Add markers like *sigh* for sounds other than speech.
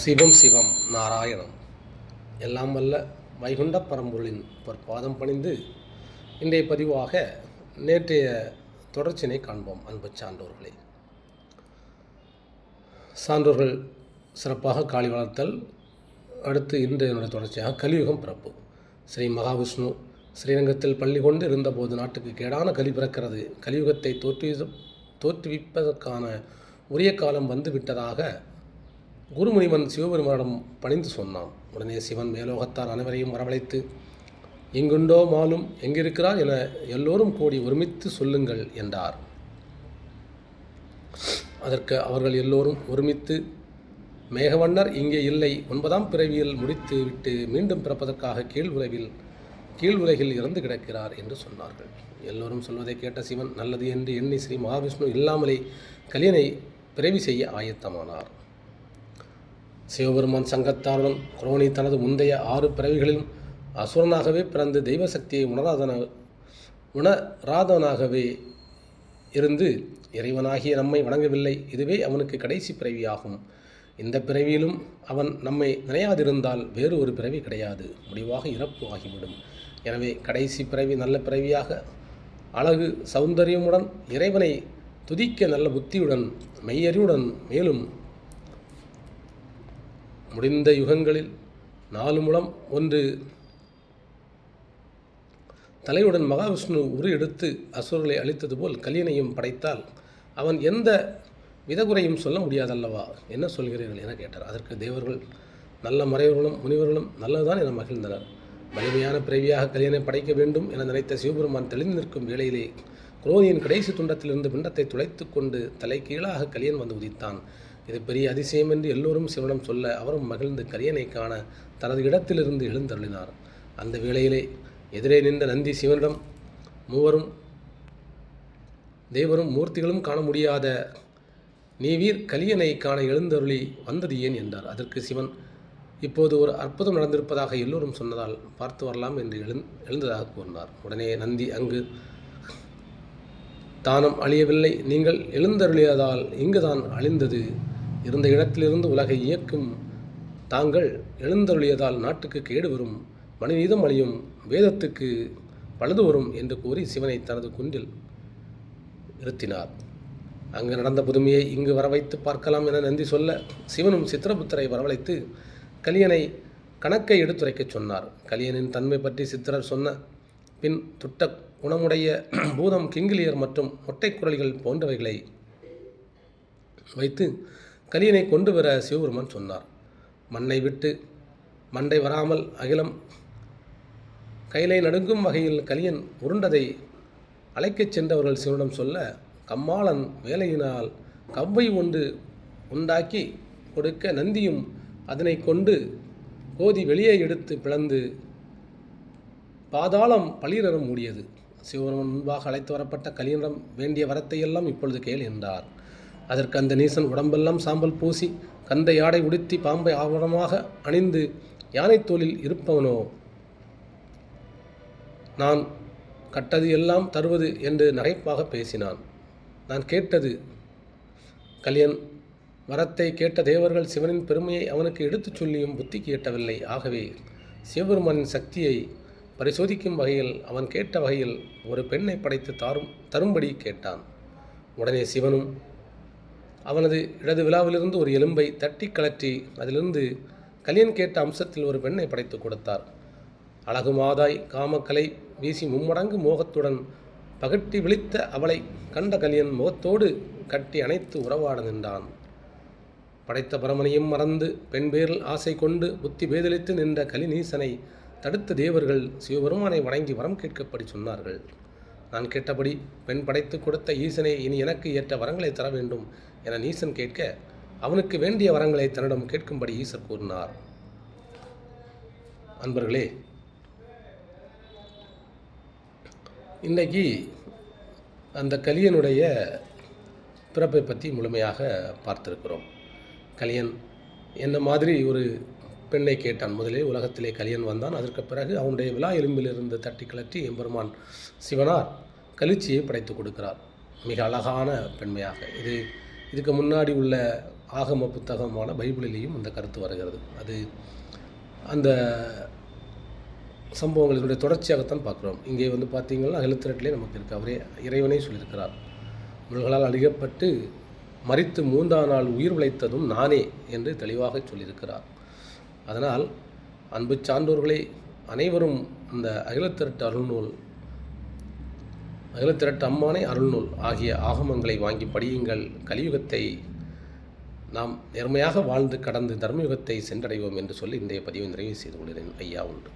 சிவம் சிவம் நாராயணம். எல்லாம் வல்ல வைகுண்ட பரம்பொருளின் பொற்பாதம் பணிந்து இன்றைய பதிவாக நேற்றைய தொடர்ச்சினை காண்போம் அன்பு சான்றோர்களே. சான்றோர்கள் சிறப்பாக காளி வளர்த்தல் அடுத்து இன்றைய தொடர்ச்சியாக கலியுகம் பிறப்பு. ஸ்ரீ மகாவிஷ்ணு ஸ்ரீரங்கத்தில் பள்ளி கொண்டு இருந்தபோது நாட்டுக்கு கேடான கலி பிறக்கிறது. கலியுகத்தை தோற்றுவி தோற்றுவிப்பதற்கான உரிய காலம் வந்துவிட்டதாக குருமுனிவன் சிவபெருமானிடம் பணிந்து சொன்னான். உடனே சிவன் மேலோகத்தார் அனைவரையும் வரவழைத்து எங்குண்டோ மாலும் எங்கிருக்கிறார் என எல்லோரும் கூடி ஒருமித்து சொல்லுங்கள் என்றார். அதற்கு அவர்கள் எல்லோரும் ஒருமித்து மேகவண்ணர் இங்கே இல்லை. ஒன்பதாம் பிறவியில் முடித்து விட்டு மீண்டும் பிறப்பதற்காக கீழ் உலகில் கீழ் உலகில் இறந்து கிடக்கிறார் என்று சொன்னார்கள். எல்லோரும் சொல்வதை கேட்ட சிவன் நல்லது என்று எண்ணி ஸ்ரீ மகாவிஷ்ணு இல்லாமலே கலியனை பிறவி செய்ய ஆயத்தமானார். சிவபெருமான் சங்கத்தாருடன் குரோனி தனது முந்தைய ஆறு பிறவிகளிலும் அசுரனாகவே பிறந்து தெய்வ சக்தியை உணராதன உணராதவனாகவே இருந்து இறைவனாகிய நம்மை வணங்கவில்லை. இதுவே அவனுக்கு கடைசி பிறவியாகும். இந்த பிறவியிலும் அவன் நம்மை நினையாதிருந்தால் வேறு ஒரு பிறவி கிடையாது. முடிவாக இறப்பு ஆகிவிடும். எனவே கடைசி பிறவி நல்ல பிறவியாக அழகு சௌந்தரியமுடன் இறைவனை துதிக்க நல்ல புத்தியுடன் மெய்யறிவுடன் மேலும் முடிந்த யுகங்களில் நாலு முழம் ஒன்று. தலையுடன் மகாவிஷ்ணு உரு எடுத்து அசுரர்களை அழித்தது போல் கலியனையும் படைத்தால் அவன் எந்த விதகுறையும் சொல்ல முடியாதல்லவா? என்ன சொல்கிறீர்கள் என கேட்டார். அதற்கு தேவர்கள் நல்ல மறைவர்களும் முனிவர்களும் நல்லதுதான் என மகிழ்ந்தனர். வலிமையான பிறவியாக கலியனை படைக்க வேண்டும் என நினைத்த சிவபெருமான் தெளிந்து நிற்கும் வேளையிலே குரோதியின் கடைசி துண்டத்திலிருந்து பிண்டத்தை துளைத்து கொண்டு தலை கீழாக கலியன் வந்து உதித்தான். இது பெரிய அதிசயம் என்று எல்லோரும் சிவனிடம் சொல்ல அவரும் மகிழ்ந்து கரியனை காண தனது இடத்திலிருந்து எழுந்தருளினார். அந்த வேளையிலே எதிரே நின்ற நந்தி சிவனிடம் மூவரும் தேவரும் மூர்த்திகளும் காண முடியாத நீவீர் கலியனை காண எழுந்தருளி வந்தது ஏன்? என்றார். அதற்கு சிவன் இப்போது ஒரு அற்புதம் நடந்திருப்பதாக எல்லோரும் சொன்னதால் பார்த்து வரலாம் என்று எழுந் எழுந்ததாக கூறினார். உடனே நந்தி அங்கு தானம் அழியவில்லை நீங்கள் எழுந்தருளியதால் இங்குதான் அழிந்தது. இருந்த இடத்திலிருந்து உலகை இயக்கும் தாங்கள் எழுந்தருளியதால் நாட்டுக்கு கேடு வரும் மனிதம் அழியும் வேதத்துக்கு பழுது வரும் என்று கூறி சிவனை தனது குன்றில் நிறுத்தினார். அங்கு நடந்த புதுமையை இங்கு வரவைத்து பார்க்கலாம் என நந்தி சொல்ல சிவனும் சித்திரபுத்தரை வரவழைத்து கலியனை கணக்கை எடுத்துரைக்கச் சொன்னார். கலியனின் தன்மை பற்றி சித்திரர் சொன்ன பின் துட்ட குணமுடைய *clears throat* பூதம் கிங்கிலியர் மற்றும் மொட்டைக்குரலிகள் போன்றவைகளை வைத்து கலியனை கொண்டு வர சிவபெருமான் சொன்னார். மண்ணை விட்டு மண்டை வராமல் அகிலம் கையிலை நடுங்கும் வகையில் கலியன் உருண்டதை அழைக்கச் சென்றவர்கள் சிவனிடம் சொல்ல கம்மாளன் வேலையினால் கவ்வை ஒன்று உண்டாக்கி கொடுக்க நந்தியும் அதனை கொண்டு கோதி வெளியே எடுத்து பிளந்து பாதாளம் பளிரென மூடியது. சிவபெருமன் முன்பாக அழைத்து வரப்பட்ட கலியனிடம் வேண்டிய வரத்தையெல்லாம் இப்பொழுது கேள் என்றார். அதற்கு அந்த நீசன் உடம்பெல்லாம் சாம்பல் பூசி கந்தை யாடை உடுத்தி பாம்பை ஆவணமாக அணிந்து யானை தோளில் இருப்பவனோ? நான் கட்டது எல்லாம் தருவது என்று நகைப்பாக பேசினான். நான் கேட்டது கலியன் வரத்தை கேட்ட தேவர்கள் சிவனின் பெருமையை அவனுக்கு எடுத்துச் சொல்லியும் புத்திக்கு எட்டவில்லை ஆகவே சிவபெருமானின் சக்தியை பரிசோதிக்கும் வகையில் அவன் கேட்ட வகையில் ஒரு பெண்ணை படைத்து தாரும் தரும்படி கேட்டான். உடனே சிவனும் அவனது இடது விழாவிலிருந்து ஒரு எலும்பை தட்டி கலற்றி அதிலிருந்து கலியன் கேட்ட அம்சத்தில் ஒரு பெண்ணை படைத்து கொடுத்தார். அழகு மாதாய் காமக்கலை வீசி மும்மடங்கு மோகத்துடன் பகட்டி விழித்த அவளை கண்ட கலியன் முகத்தோடு கட்டி அணைத்து உறவாட நின்றான். படைத்த பரமனையும் மறந்து பெண் பேரில் ஆசை கொண்டு புத்தி பேதலித்து நின்ற கலிநீசனை தடுத்த தேவர்கள் சிவபெருமானை வணங்கி வரம் கேட்கப்படி சொன்னார்கள். நான் கேட்டபடி பெண் படைத்து கொடுத்த ஈசனை இனி எனக்கு ஏற்ற வரங்களை தர வேண்டும் என நீசன் கேட்க அவனுக்கு வேண்டிய வரங்களை தன்னிடம் கேட்கும்படி ஈசர் கூறினார். அன்பர்களே இன்றைக்கி அந்த கலியனுடைய பிறப்பை பற்றி முழுமையாக பார்த்திருக்கிறோம். கலியன் என்ன மாதிரி ஒரு பெண்ணை கேட்டான். முதலில் உலகத்திலே கலியன் வந்தான். அதற்கு பிறகு அவனுடைய விழா எலும்பிலிருந்து தட்டி கிளற்றி எம்பெருமான் சிவனார் கலிச்சியை படைத்து கொடுக்கிறார். மிக அழகான பெண்மையாக. இது இதுக்கு முன்னாடி உள்ள ஆகம புத்தகமான பைபிளிலேயும் இந்த கருத்து வருகிறது. அது அந்த சம்பவங்களினுடைய தொடர்ச்சியாகத்தான் பார்க்குறோம். இங்கே வந்து பார்த்தீங்கன்னா அகிலத்திரட்டிலே நமக்கு இருக்குது அவரே இறைவனே சொல்லியிருக்கிறார். முருகளால் அழிக்கப்பட்டு மறித்து மூன்றாம் நாள் உயிர் உழைத்ததும் நானே என்று தெளிவாக சொல்லியிருக்கிறார். அதனால் அன்பு சான்றோர்களே அனைவரும் அந்த அகிலத்திரட்டு அருள்நூல் அகிலத்திரட்டு அம்மானை அருள்நூல் ஆகிய ஆகமங்களை வாங்கி படியுங்கள். கலியுகத்தை நாம் நேர்மையாக வாழ்ந்து கடந்து தர்மயுகத்தை சென்றடைவோம் என்று சொல்லி இன்றைய பதிவை நிறைவு செய்து கொள்கிறேன். ஐயா உண்டு.